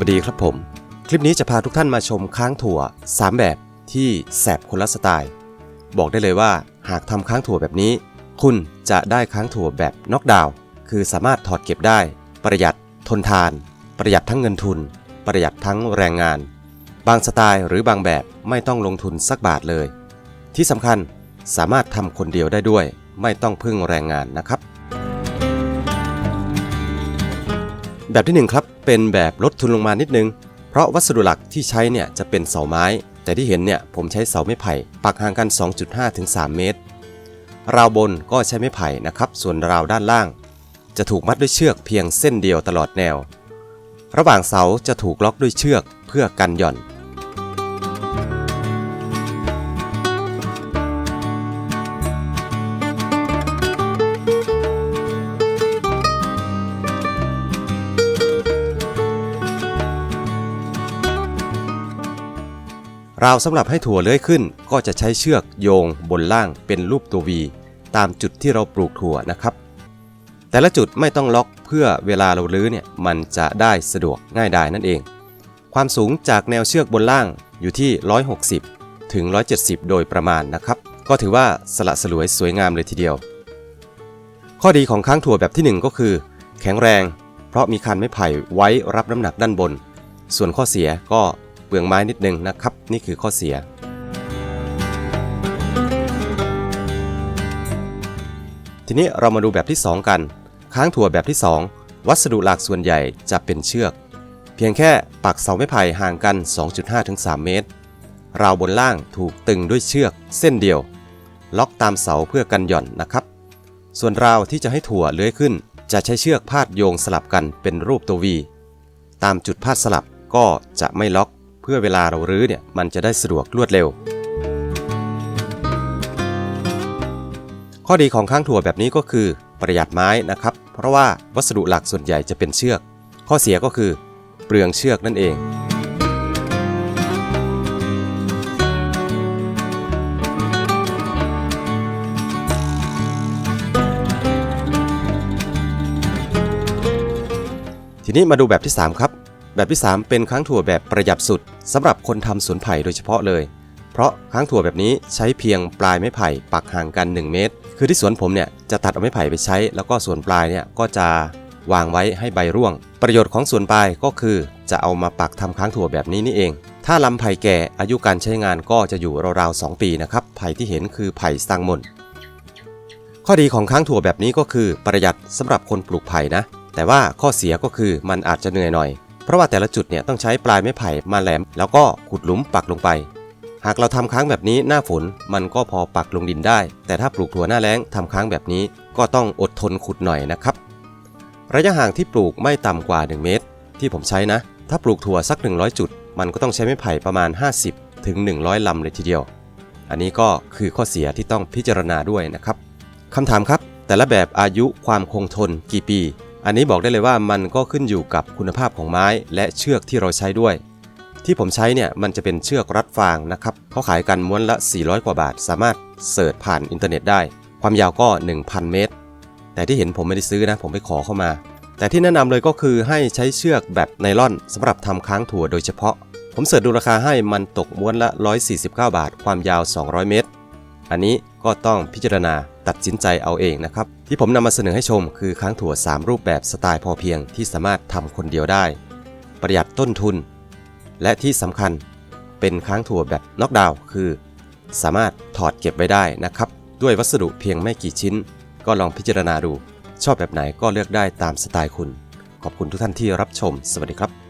วัสดีครับผม คลิปนี้จะพาทุกท่านมาชมค้างถั่ว 3 แบบที่แสบคนละสไตล์ บอกได้เลยว่าหากทำค้างถั่วแบบนี้ คุณจะได้ค้างถั่วแบบน็อกดาวน์คือสามารถถอดเก็บได้ ประหยัดทนทาน ประหยัดทั้งเงินทุน ประหยัดทั้งแรงงาน บางสไตล์หรือบางแบบไม่ต้องลงทุนสักบาทเลย ที่สำคัญสามารถทำคนเดียวได้ด้วย ไม่ต้องพึ่งแรงงานนะครับ แบบที่หนึ่งครับ เป็นแบบลดทุนลงมานิดนึง เพราะวัสดุหลักที่ใช้เนี่ยจะเป็นเสาไม้ แต่ที่เห็นเนี่ยผมใช้เสาไม้ไผ่ ปักห่างกัน 2.5ถึง3เมตร ราวบนก็ใช้ไม้ไผ่นะครับ ส่วนราวด้านล่าง จะถูกมัดด้วยเชือกเพียงเส้นเดียวตลอดแนว ระหว่างเสาจะถูกล็อกด้วยเชือกเพื่อกันหย่อน ราวสำหรับให้ถั่วเลื้อยขึ้น ก็จะใช้เชือกโยงบนล่างเป็นรูปตัว V ตามจุดที่เราปลูกถั่วนะครับ แต่ละจุดไม่ต้องล็อกเพื่อเวลาเราลื้อเนี่ยมันจะได้สะดวกง่ายดายนั่นเอง ความสูงจากแนวเชือกบนล่างอยู่ที่ 160 ถึง 170 โดยประมาณนะครับ ก็ถือว่าสละสลวยสวยงามเลยทีเดียว ข้อดีของค้างถั่วแบบที่ 1 ก็คือ แข็งแรง เพราะมีคันไม้ไผ่ไว้รับน้ำหนักด้านบน ส่วนข้อเสียก็ ลืองไม้นิดนึงนะครับ นี่คือข้อเสีย ทีนี้เรามาดูแบบที่ 2 กัน ค้างถั่วแบบที่ 2 วัสดุหลักส่วนใหญ่จะเป็นเชือก เพียงแค่ปักเสาไม้ไผ่ห่างกัน 2.5-3 เมตร ราวบนล่างถูกตึงด้วยเชือกเส้นเดียว ล็อกตามเสาเพื่อกันหย่อนนะครับ ส่วนราวที่จะให้ถั่วเลื้อยขึ้น จะใช้เชือกพาดโยงสลับกันเป็นรูปตัว V ตามจุดพาดสลับก็จะไม่ล็อก พื่อเวลาเรารื้อเนี่ยมันจะได้สะดวกรวดเร็ว ข้อดีของข้างถั่วแบบนี้ก็คือประหยัดไม้นะครับ เพราะว่าวัสดุหลักส่วนใหญ่จะเป็นเชือก ข้อเสียก็คือ เปลืองเชือกนั่นเอง ทีนี้มาดูแบบที่ 3 ครับ แบบที่ 3 เป็นค้างถั่วแบบประหยัดสุดสำหรับคนทำสวนไผ่โดยเฉพาะเลย เพราะค้างถั่วแบบนี้ใช้เพียงปลายไม้ไผ่ปักห่างกัน 1 เมตร คือที่สวนผมเนี่ยจะตัดเอาไม้ไผ่ไปใช้ แล้วก็ส่วนปลายเนี่ยก็จะวางไว้ให้ใบร่วง ประโยชน์ของส่วนปลายก็คือจะเอามาปักทำค้างถั่วแบบนี้นี่เอง ถ้าลำไผ่แก่อายุการใช้งานก็จะอยู่ราวๆ2ปีนะครับ ไผ่ที่เห็นคือไผ่สร้างมนข้อดีของค้างถั่วแบบนี้ก็คือประหยัดสำหรับคนปลูกไผ่นะ แต่ว่าข้อเสียก็คือมันอาจจะเหนื่อยหน่อย เพราะว่าแต่ละจุดเนี่ยต้องใช้ปลายไม้ไผ่มาแหลม แล้วก็ขุดหลุมปักลงไป หากเราทำค้างแบบนี้หน้าฝนมันก็พอปักลงดินได้ แต่ถ้าปลูกถั่วหน้าแล้งทำค้างแบบนี้ก็ต้องอดทนขุดหน่อยนะครับ ระยะห่างที่ปลูกไม่ต่ำกว่า 1 เมตร ที่ผมใช้นะ ถ้าปลูกถั่วสัก 100 จุด มันก็ต้องใช้ไม้ไผ่ประมาณ 50 ถึง 100 ลำเลยทีเดียว อันนี้ก็คือข้อเสียที่ต้องพิจารณาด้วยนะครับคำถามครับ แต่ละแบบอายุความคงทนกี่ปี อันนี้บอกได้เลยว่ามันก็ขึ้นอยู่กับคุณภาพของไม้และเชือกที่เราใช้ด้วย ที่ผมใช้เนี่ยมันจะเป็นเชือกรัดฟางนะครับเขาขายกันม้วนละ 400 กว่าบาท สามารถเสิร์ชผ่านอินเทอร์เน็ตได้ ความยาวก็ 1,000 เมตร แต่ที่เห็นผมไม่ได้ซื้อนะ ผมไปขอเข้ามา แต่ที่แนะนำเลยก็คือให้ใช้เชือกแบบไนล่อนสำหรับทำค้างถั่วโดยเฉพาะ ผมเสิร์ชดูราคาให้มันตกม้วนละ 149 บาท ความยาว 200 เมตร อันนี้ก็ต้องพิจารณา ตัดสินใจเอาเองนะครับ ที่ผมนำมาเสนอให้ชมคือค้างถั่ว 3 รูปแบบสไตล์พอเพียงที่สามารถทำคนเดียวได้ ประหยัดต้นทุน และที่สำคัญเป็นค้างถั่วแบบน็อกดาวน์คือ สามารถถอดเก็บไว้ได้นะครับ ด้วยวัสดุเพียงไม่กี่ชิ้น ก็ลองพิจารณาดู ชอบแบบไหนก็เลือกได้ตามสไตล์คุณ ขอบคุณทุกท่านที่รับชม สวัสดีครับ